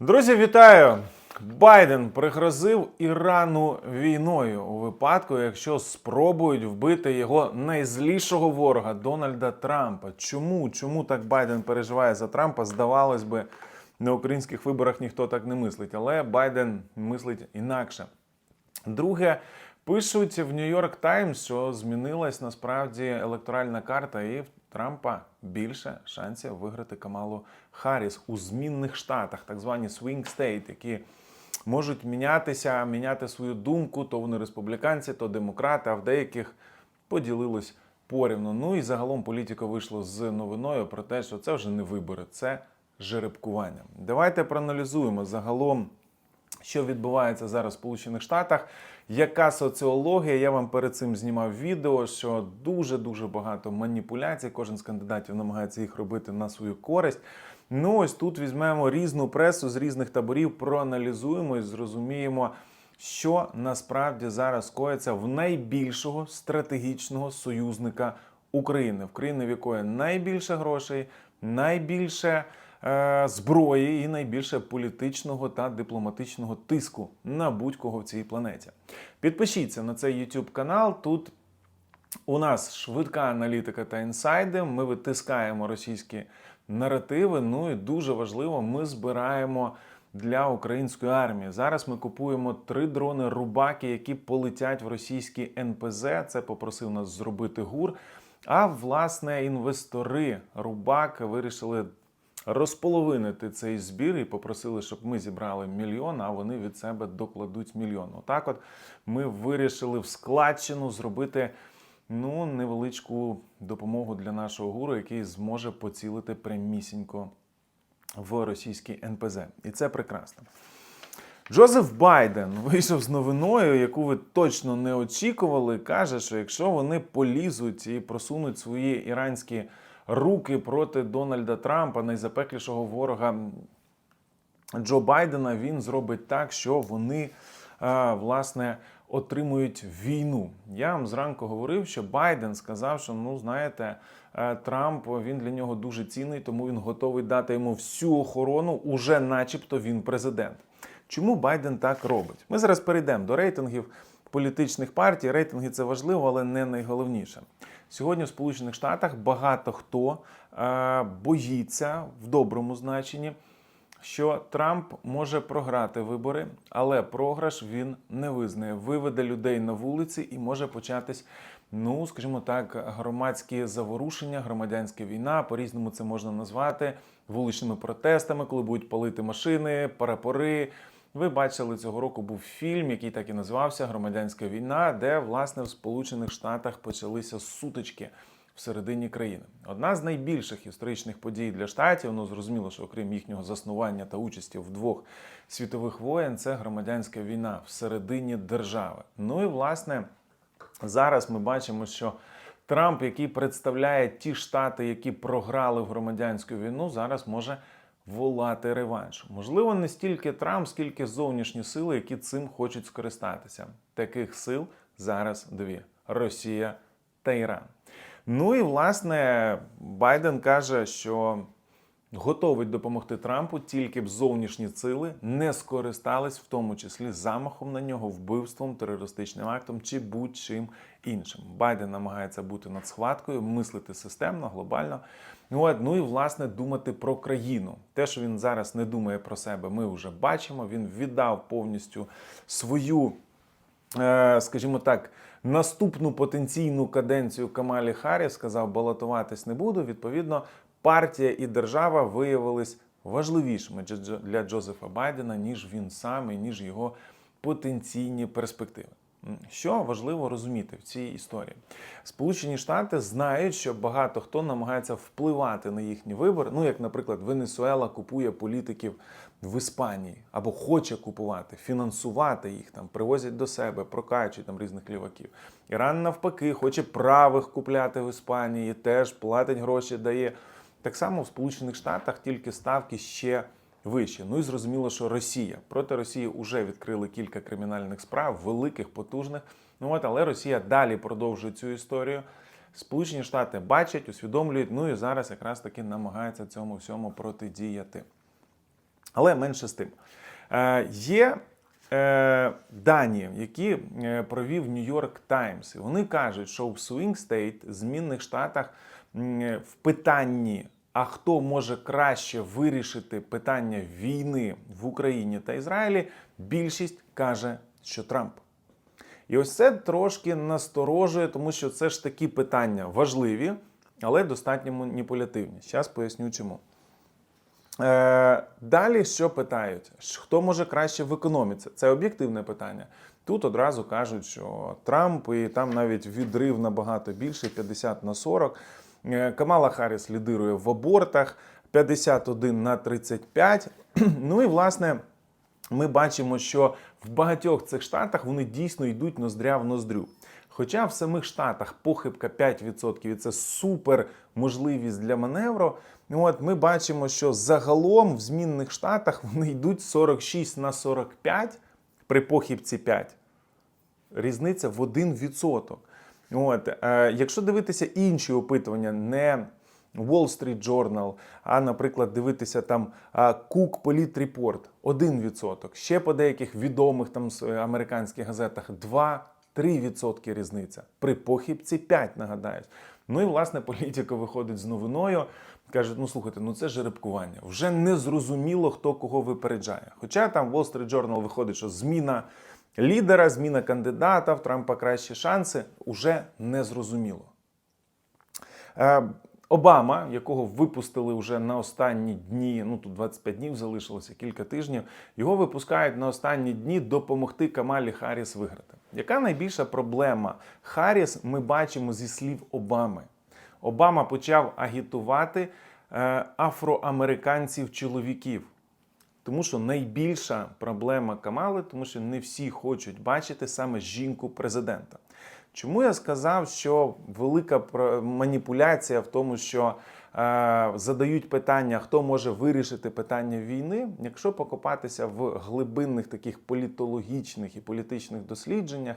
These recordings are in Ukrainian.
Друзі, вітаю! Байден пригрозив Ірану війною у випадку, якщо спробують вбити його найзлішого ворога Дональда Трампа. Чому? Чому так Байден переживає за Трампа? Здавалось би, на українських виборах ніхто так не мислить, але Байден мислить інакше. Друге, пишуть в Нью-Йорк Таймс, що змінилась насправді електоральна карта, і в Трампа більше шансів виграти Камалу Харріс у змінних штатах, так звані swing state, які можуть мінятися, міняти свою думку, то вони республіканці, то демократи, а в деяких поділилось порівну. Ну і загалом політика вийшло з новиною про те, що це вже не вибори, це жеребкування. Давайте проаналізуємо загалом що відбувається зараз в Сполучених Штатах. Яка соціологія? Я вам перед цим знімав відео, що дуже дуже багато маніпуляцій. Кожен з кандидатів намагається їх робити на свою користь. Ну ось тут візьмемо різну пресу з різних таборів, проаналізуємо і зрозуміємо, що насправді зараз коїться в найбільшого стратегічного союзника України, в країни, в якої найбільше грошей, найбільше зброї і найбільше політичного та дипломатичного тиску на будь-кого в цій планеті. Підпишіться на цей YouTube канал. Тут у нас швидка аналітика та інсайди. Ми витискаємо російські наративи. Ну і дуже важливо, ми збираємо для української армії. Зараз ми купуємо три дрони Рубаки, які полетять в російські НПЗ. Це попросив нас зробити ГУР. А власне інвестори Рубак вирішили розполовинити цей збір і попросили, щоб ми зібрали мільйон, а вони від себе докладуть мільйон. Отак, от ми вирішили в складчину зробити ну, невеличку допомогу для нашого гуру, який зможе поцілити прямісінько в російський НПЗ. І це прекрасно. Джозеф Байден вийшов з новиною, яку ви точно не очікували. Каже, що якщо вони полізуть і просунуть свої іранські руки проти Дональда Трампа, найзапеклішого ворога Джо Байдена, він зробить так, що вони е, власне отримують війну. Я вам зранку говорив, що Байден сказав, що ну знаєте, е, Трамп він для нього дуже цінний, тому він готовий дати йому всю охорону, уже, начебто, він президент. Чому Байден так робить? Ми зараз перейдемо до рейтингів політичних партій. Рейтинги це важливо, але не найголовніше. Сьогодні в Сполучених Штатах багато хто е, боїться в доброму значенні, що Трамп може програти вибори, але програш він не визнає. Виведе людей на вулиці і може початись, ну скажімо так, громадські заворушення, громадянська війна. По різному це можна назвати вуличними протестами, коли будуть палити машини, прапори. Ви бачили цього року був фільм, який так і називався Громадянська війна, де власне в Сполучених Штатах почалися сутички всередині країни. Одна з найбільших історичних подій для штатів, ну зрозуміло, що окрім їхнього заснування та участі в двох світових воєн, це громадянська війна всередині держави. Ну і власне зараз ми бачимо, що Трамп, який представляє ті штати, які програли в громадянську війну, зараз може волати реванш. Можливо, не стільки Трамп, скільки зовнішні сили, які цим хочуть скористатися. Таких сил зараз дві: Росія та Іран. Ну і власне Байден каже, що готовий допомогти Трампу, тільки б зовнішні сили не скористались, в тому числі замахом на нього, вбивством, терористичним актом чи будь-чим іншим. Байден намагається бути над схваткою, мислити системно, глобально. Ну, ну і власне думати про країну. Те, що він зараз не думає про себе, ми вже бачимо. Він віддав повністю свою, е, скажімо так, наступну потенційну каденцію Камалі Харріс, сказав, балотуватись не буду. Відповідно, партія і держава виявились важливішими для- Джозефа Байдена, ніж він сам і ніж його потенційні перспективи. Що важливо розуміти в цій історії? Сполучені Штати знають, що багато хто намагається впливати на їхні вибори. Ну, як, наприклад, Венесуела купує політиків в Іспанії або хоче купувати, фінансувати їх там, привозять до себе, прокачують там різних ліваків. Іран навпаки хоче правих купляти в Іспанії, теж платить гроші, дає. Так само в Сполучених Штатах тільки ставки ще вищі. Ну і зрозуміло, що Росія проти Росії вже відкрили кілька кримінальних справ, великих, потужних. Ну от, але Росія далі продовжує цю історію. Сполучені Штати бачать, усвідомлюють, ну і зараз якраз таки намагаються цьому всьому протидіяти. Але менше з тим. Е, є е, дані, які е, провів York Times. І вони кажуть, що в Swing State, змінних штатах, в питанні, а хто може краще вирішити питання війни в Україні та Ізраїлі, більшість каже, що Трамп. І ось це трошки насторожує, тому що це ж такі питання важливі, але достатньо маніпулятивні. Зараз поясню чому. Е, далі що питають? Хто може краще в економіці? Це об'єктивне питання. Тут одразу кажуть, що Трамп і там навіть відрив набагато більше 50 на 40. Е, Камала Харріс лідирує в абортах 51 на 35. Ну і власне. Ми бачимо, що в багатьох цих штатах вони дійсно йдуть ноздря в ноздрю. Хоча в самих штатах похибка 5%, і це супер можливість для маневру. От ми бачимо, що загалом в змінних штатах вони йдуть 46 на 45 при похибці 5 різниця в 1%. От, е, якщо дивитися інші опитування, не Wall Street Journal, а, наприклад, дивитися там Cook Polit Report 1%. Ще по деяких відомих там американських газетах 2-3% різниця. При похибці 5, нагадаю. Ну і власне політика виходить з новиною. Каже, ну слухайте, ну це жеребкування. Вже не зрозуміло, хто кого випереджає. Хоча там Wall Street Journal виходить, що зміна лідера, зміна кандидата, в Трампа кращі шанси, уже не зрозуміло. Е, Обама, якого випустили вже на останні дні, ну тут 25 днів залишилося, кілька тижнів, його випускають на останні дні допомогти Камалі Харріс виграти. Яка найбільша проблема? Харріс ми бачимо зі слів Обами. Обама почав агітувати е, афроамериканців-чоловіків. Тому що найбільша проблема Камали, тому що не всі хочуть бачити саме жінку президента. Чому я сказав, що велика маніпуляція в тому, що е, задають питання, хто може вирішити питання війни, якщо покопатися в глибинних таких політологічних і політичних дослідженнях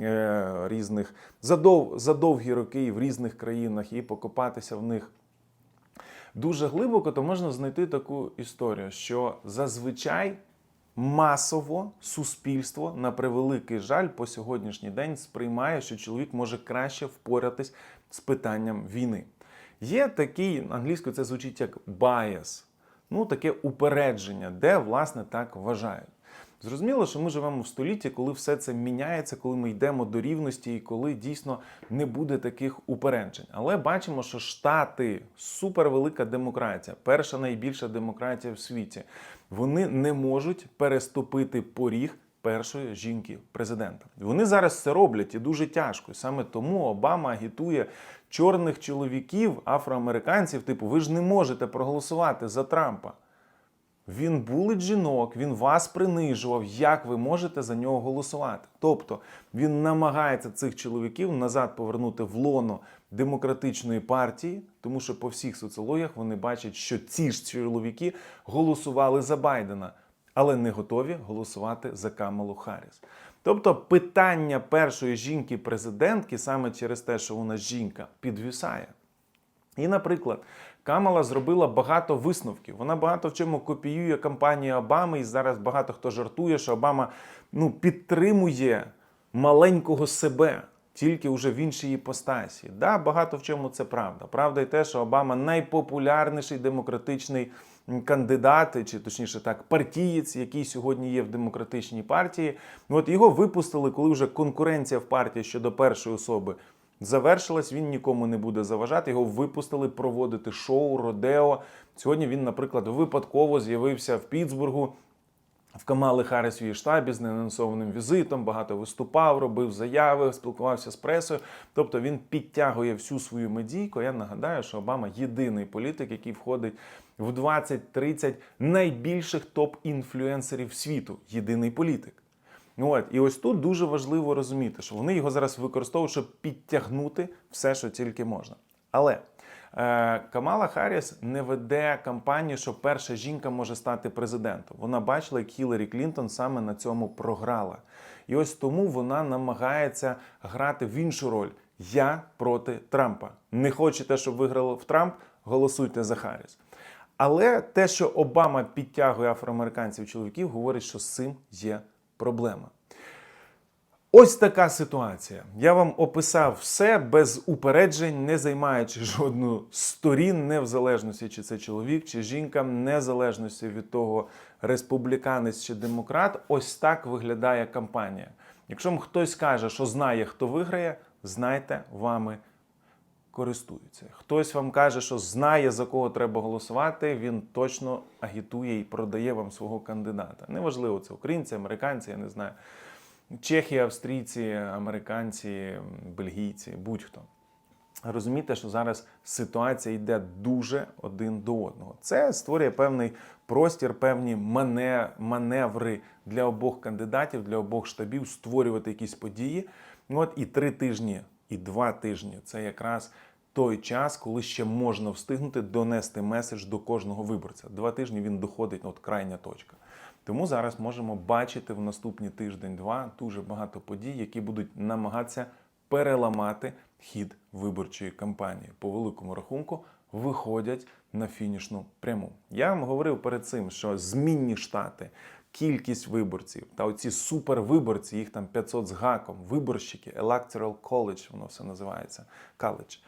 е, різних за, дов, за довгі роки в різних країнах і покопатися в них дуже глибоко, то можна знайти таку історію, що зазвичай масово суспільство, на превеликий жаль, по сьогоднішній день сприймає, що чоловік може краще впоратись з питанням війни. Є такий, англійською це звучить як bias, ну таке упередження, де власне так вважають. Зрозуміло, що ми живемо в столітті, коли все це міняється, коли ми йдемо до рівності і коли дійсно не буде таких упереджень. Але бачимо, що Штати супервелика демократія, перша найбільша демократія в світі. Вони не можуть переступити поріг першої жінки президента. Вони зараз це роблять і дуже тяжко. І Саме тому Обама агітує чорних чоловіків, афроамериканців, типу, ви ж не можете проголосувати за Трампа. Він булить жінок, він вас принижував. Як ви можете за нього голосувати? Тобто він намагається цих чоловіків назад повернути в лоно демократичної партії, тому що по всіх соціологіях вони бачать, що ці ж чоловіки голосували за Байдена, але не готові голосувати за Камалу Харріс. Тобто питання першої жінки-президентки саме через те, що вона жінка, підвісає. І, наприклад, Камала зробила багато висновків. Вона багато в чому копіює кампанію Обами, і зараз багато хто жартує, що Обама ну, підтримує маленького себе, тільки вже в іншій іпостасі. Да, багато в чому це правда. Правда і те, що Обама найпопулярніший демократичний кандидат, чи точніше так, партієць, який сьогодні є в демократичній партії. От його випустили, коли вже конкуренція в партії щодо першої особи завершилась, він нікому не буде заважати. Його випустили проводити шоу, родео. Сьогодні він, наприклад, випадково з'явився в Пітсбургу. В Камали Харріс в її штабі з неанонсованим візитом, багато виступав, робив заяви, спілкувався з пресою. Тобто він підтягує всю свою медійку. Я нагадаю, що Обама єдиний політик, який входить в 20-30 найбільших топ-інфлюенсерів світу. Єдиний політик. Ну От, і ось тут дуже важливо розуміти, що вони його зараз використовують, щоб підтягнути все, що тільки можна. Але е, Камала Харріс не веде кампанію, що перша жінка може стати президентом. Вона бачила, як Хіларі Клінтон саме на цьому програла. І ось тому вона намагається грати в іншу роль. Я проти Трампа. Не хочете, щоб виграв Трамп? Голосуйте за Харріс. Але те, що Обама підтягує афроамериканців чоловіків, говорить, що з цим є проблема. Ось така ситуація. Я вам описав все без упереджень, не займаючи жодну сторін, не в залежності, чи це чоловік, чи жінка, не в залежності від того, республіканець чи демократ. Ось так виглядає кампанія. Якщо вам хтось каже, що знає, хто виграє, знайте, вами користуються. Хтось вам каже, що знає, за кого треба голосувати, він точно агітує і продає вам свого кандидата. Неважливо, це українці, американці, я не знаю. Чехи, австрійці, американці, бельгійці, будь-хто. Розумієте, що зараз ситуація йде дуже один до одного. Це створює певний простір, певні маневри для обох кандидатів, для обох штабів створювати якісь події. От і три тижні, і два тижні це якраз той час, коли ще можна встигнути донести меседж до кожного виборця. Два тижні він доходить, от крайня точка. Тому зараз можемо бачити в наступні тиждень-два дуже багато подій, які будуть намагатися переламати хід виборчої кампанії. По великому рахунку виходять на фінішну пряму. Я вам говорив перед цим, що змінні штати, кількість виборців та оці супервиборці, їх там 500 з гаком, виборщики, Electoral College, воно все називається college.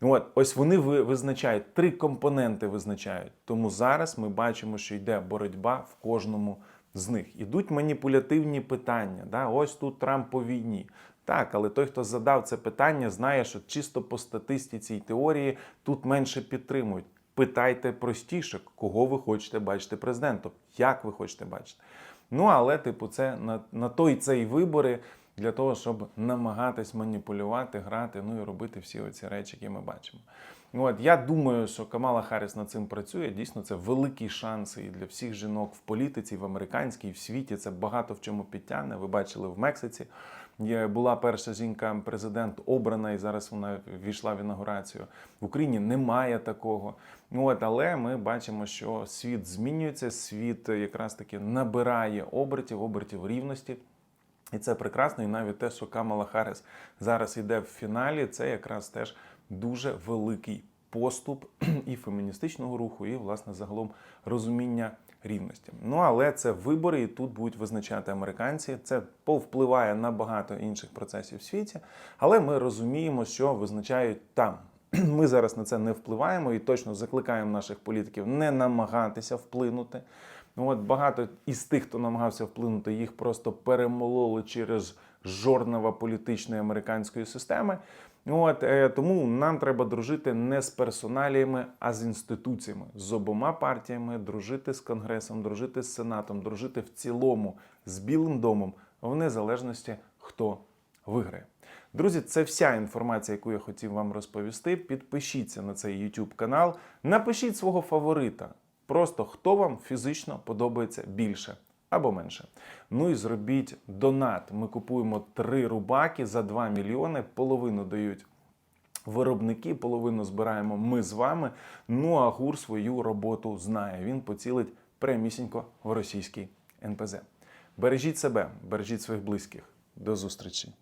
От, ось вони визначають, три компоненти визначають. Тому зараз ми бачимо, що йде боротьба в кожному з них. Ідуть маніпулятивні питання. Да? Ось тут Трамп по війні. Так, але той, хто задав це питання, знає, що чисто по статистиці і теорії тут менше підтримують. Питайте простіше, кого ви хочете бачити президентом, як ви хочете бачити. Ну але, типу, це на, на той цей вибори для того, щоб намагатись маніпулювати, грати, ну і робити всі оці речі, які ми бачимо. Ну, От я думаю, що Камала Харріс над цим працює. Дійсно, це великий шанс і для всіх жінок в політиці, в американській, в світі. Це багато в чому підтягне. Ви бачили в Мексиці. Була перша жінка президент обрана, і зараз вона війшла в інаугурацію. В Україні немає такого. Ну от, але ми бачимо, що світ змінюється, світ якраз таки набирає обертів, обертів рівності. І це прекрасно. І навіть те, що Камала Харріс зараз йде в фіналі, це якраз теж дуже великий поступ і феміністичного руху, і власне загалом розуміння рівності. Ну але це вибори, і тут будуть визначати американці. Це повпливає на багато інших процесів в світі, але ми розуміємо, що визначають там. Ми зараз на це не впливаємо і точно закликаємо наших політиків не намагатися вплинути. Ну, от багато із тих, хто намагався вплинути, їх просто перемололи через жорнова політичної американської системи. От е, тому нам треба дружити не з персоналіями, а з інституціями, з обома партіями, дружити з конгресом, дружити з сенатом, дружити в цілому з Білим домом, в незалежності хто виграє. Друзі, це вся інформація, яку я хотів вам розповісти. Підпишіться на цей YouTube канал, напишіть свого фаворита. Просто хто вам фізично подобається більше або менше. Ну і зробіть донат. Ми купуємо три рубаки за 2 мільйони, половину дають. Виробники половину збираємо ми з вами. Ну а ГУР свою роботу знає. Він поцілить прямісінько в російський НПЗ. Бережіть себе, бережіть своїх близьких. До зустрічі!